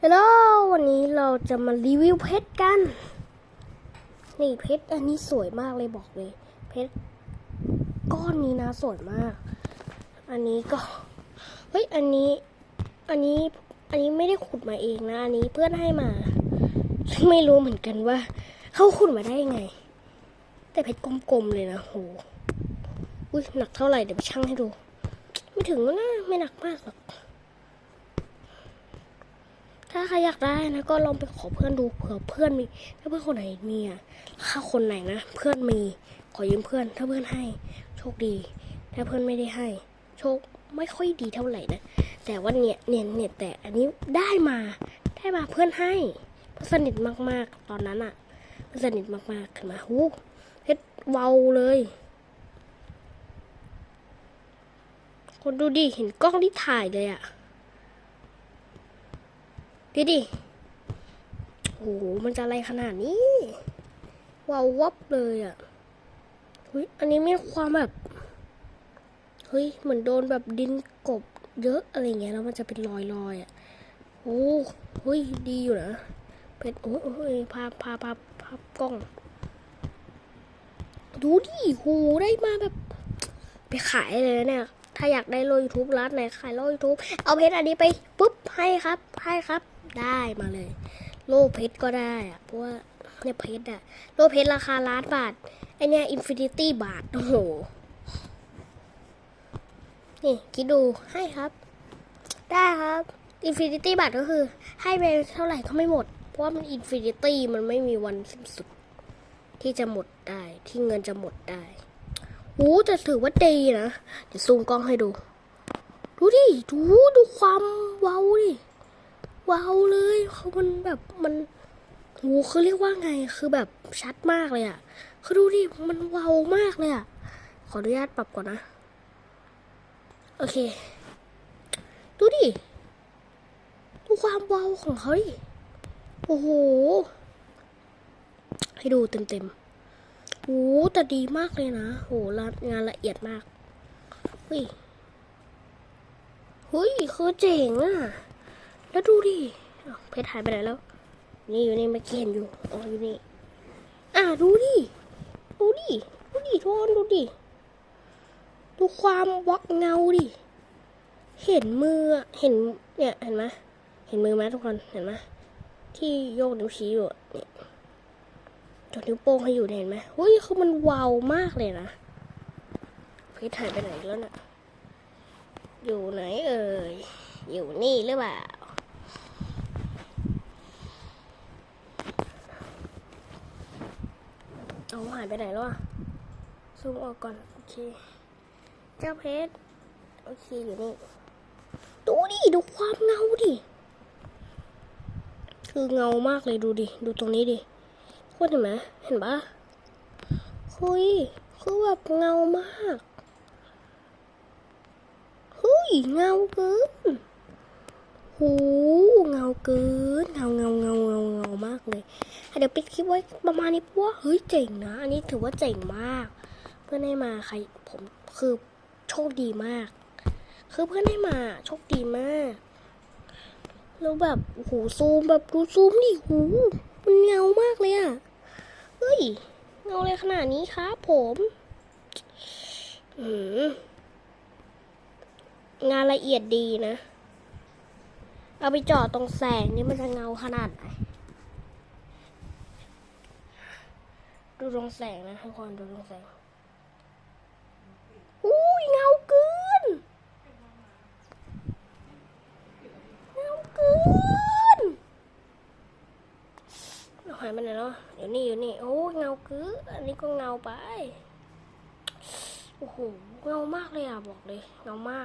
แล้ววันนี้เราจะมารีวิวเพชรกัน นี่เพชรอันนี้สวยมากเลยบอกเลย เพชรก้อนนี้นะสวยมาก อันนี้ก็เฮ้ยอันนี้ อันนี้อันนี้ไม่ได้ขุดมาเองนะ อันนี้เพื่อนให้มา ไม่รู้เหมือนกันว่าเขาขุดมาได้ยังไง แต่เพชรกลมๆเลยนะโหอุ้ยหนักเท่าไหร่เดี๋ยวไปชั่งให้ดู ไม่ถึงนะไม่หนักมากหรอก ถ้าใครอยากได้นะก็ลองไปขอเพื่อนดูเผื่อเพื่อนมี ถ้าเพื่อนคนไหนมีอะถ้าคนไหนนะ เพื่อนมี ขอยืมเพื่อน ถ้าเพื่อนให้ โชคดี ถ้าเพื่อนไม่ได้ให้ โชคไม่ค่อยดีเท่าไหร่นะ แต่ว่าเนี่ยเนี่ยเนี่ยแต่อันนี้ได้มาได้มาเพื่อนให้เพื่อนสนิทมากๆ ตอนนั้นอะเพื่อนสนิทมากๆขึ้นมาหูเพชรเบาเลยคนดูดิเห็นกล้องที่ถ่ายเลยอะ ดูดิโอ้โหมันจะอะไรขนาดนี้วาววับเลยอะเฮ้ยอันนี้มีความแบบเฮ้ยเหมือนโดนแบบดินกบเยอะอะไรเงี้ยแล้วมันจะเป็นรอยๆอยอะโอ้เฮ้ยดีอยู่นะเป็นโอ้ยโอ้ยพาพาพาพากล้อง ดูดิโหได้มาแบบ ไปขายเลยเนี่ย ถ้าอยากได้โลยูทูบร้านไหนขายโลยูทูบเอาเพชรอันนี้ไปปุ๊บให้ครับให้ครับ ได้มาเลย โลเพชรก็ได้อะเพราะว่าเนี่ยเพชรอะโลเพชรราคาล้านบาทไอเนี่ยอินฟินิตี้บาท โอ้โห นี่ คิดดูให้ครับ ได้ครับอินฟินิตี้บาทก็คือ ให้ไปเท่าไหร่ก็ไม่หมด เพราะว่ามันอินฟินิตี้มันไม่มีวันสิ้นสุด ที่จะหมดได้ที่เงินจะหมดได้โอ้แต่ถือว่าดีนะเดี๋ยวซูมกล้องให้ดู ดูดิ ดูดูความเว้าดิ ว้าเลยเขามันแบบมันโหคือเรียกว่าไงคือแบบชัดมากเลยอะ่ะคือดูดิมันว้ามากเลยอะ่ะขออนุญาตปรับก่อนนะ โอเค ดูดิดูความว้าของเขาดิโอ้โห ให้ดูเต็มๆโอ้แต่ดีมากเลยนะโหละงานละเอียดมากเฮ้ยเฮ้ยคือเจ๋งอะ แล้วดูดิเพชรหายไปไหนแล้ว นี่อยู่นี่เมื่อกี้เห็นอยู่อ๋ออยู่นี่อะดูดิ ดูดิ ดูดิทุกคนดูดิ ดูความวักเงาดิ เห็นมือ เห็น เนี่ย เห็นไหมเห็นมือไหมทุกคน เห็นไหมที่โยกนิ้วชี้อยู่เนี่ยจดนิ้วโป้งให้อยู่เห็นไหมเฮ้ยคือมันวาวมากเลยนะเพชรหายไปไหนแล้วน่ะ อยู่ไหนเอ่ย อยู่นี่หรือเปล่า เอาหายไปไหนแล้วอะซูมออกก่อน โอเค เจ้าเพชร โอเค อยู่นี่ ดูดิ ดูความเงาดิ คือเงามากเลยดูดิ ดูตรงนี้ดิคุณเห็นไหมเห็นปะคุยคือแบบเงามากเฮ้ยเงาเกินหูเงาเกินเงาเงาเงาเงาเงามากเลย เดี๋ยวปิดคลิปไว้ประมาณนี้เพราะว่าเฮ้ยเจ๋งนะ อันนี้ถือว่าเจ๋งมาก เพื่อนให้มาใครผมคือโชคดีมาก คือเพื่อนให้มาโชคดีมากแล้วแบบโอ้โหซูมแบบดูซูมดิหูมันเงามากเลยอะเฮ้ยเงาอะไรขนาดนี้ครับผมอืมงานละเอียดดีนะ เอาไปจอดตรงแสงนี่มันจะเงาขนาดไหน ดูตรงแสงนะทุกคนดูตรงแสงอุ้ยเงาเกินเงาเกินเอาหายไปไหนแล้วเดี๋ยวนี่อยู่นี่โอ้เงาเกินอันนี้ก็เงาไปโอ้โหเงามากเลยอะบอกเลยเงามาก